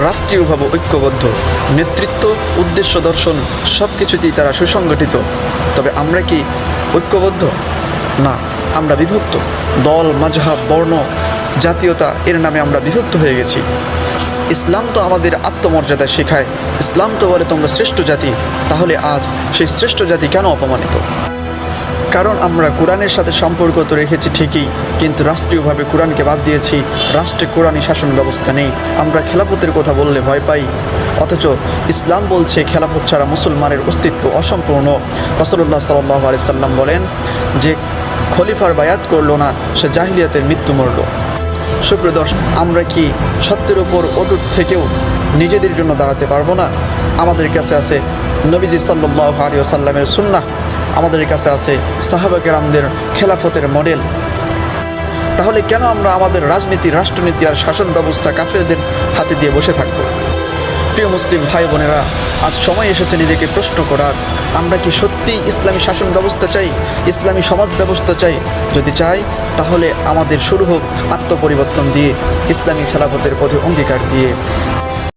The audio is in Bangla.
রাষ্ট্রীয়ভাবে ঐক্যবদ্ধ, নেতৃত্ব, উদ্দেশ্য দর্শন সব কিছুতেই তারা সুসংগঠিত। তবে আমরা কি ঐক্যবদ্ধ? না, আমরা বিভক্ত। দল মাঝহাব বর্ণ, জাতীয়তা, এর নামে আমরা বিভক্ত হয়ে গেছি। ইসলাম তো আমাদের আত্মমর্যাদা শেখায়। ইসলাম তো বলে তোমরা শ্রেষ্ঠ জাতি। তাহলে আজ সেই শ্রেষ্ঠ জাতি কেন অপমানিত? কারণ আমরা কোরআনের সাথে সম্পর্ক তো রেখেছি ঠিকই, কিন্তু রাষ্ট্রীয়ভাবে কোরআনকে বাদ দিয়েছি, রাষ্ট্রে কোরআনই শাসন ব্যবস্থা নেই, আমরা খেলাফতের কথা বললে ভয় পাই। অথচ ইসলাম বলছে খেলাফত ছাড়া মুসলমানের অস্তিত্ব অসম্পূর্ণ। রসল্লাহ সাল্লাহ আলি সাল্লাম বলেন যে, খলিফার বায়াত করল না, সে জাহিলিয়াতের মৃত্যু মরল। সুপ্রিয় দর্শক, আমরা কি সত্যের ওপর অটুট থেকেও নিজেদের জন্য দাঁড়াতে পারব না? আমাদের কাছে আছে নবীজি সাল্লাহ আলী সাল্লামের সুন্নাহ। আমাদের কাছে আছে সাহাবা কেরামদের খেলাফতের মডেল। তাহলে কেন আমরা আমাদের রাজনীতি, রাষ্ট্রনীতি আর শাসন ব্যবস্থা কাফেরদের হাতে দিয়ে বসে থাকব? প্রিয় মুসলিম ভাই বোনেরা, আজ সময় এসেছে নিজেকে প্রশ্ন করার। আমরা কি সত্যিই ইসলামী শাসন ব্যবস্থা চাই, ইসলামী সমাজ ব্যবস্থা চাই? যদি চাই, তাহলে আমাদের শুরু হোক আত্মপরিবর্তন দিয়ে, ইসলামী খেলাফতের পথে অঙ্গীকার দিয়ে।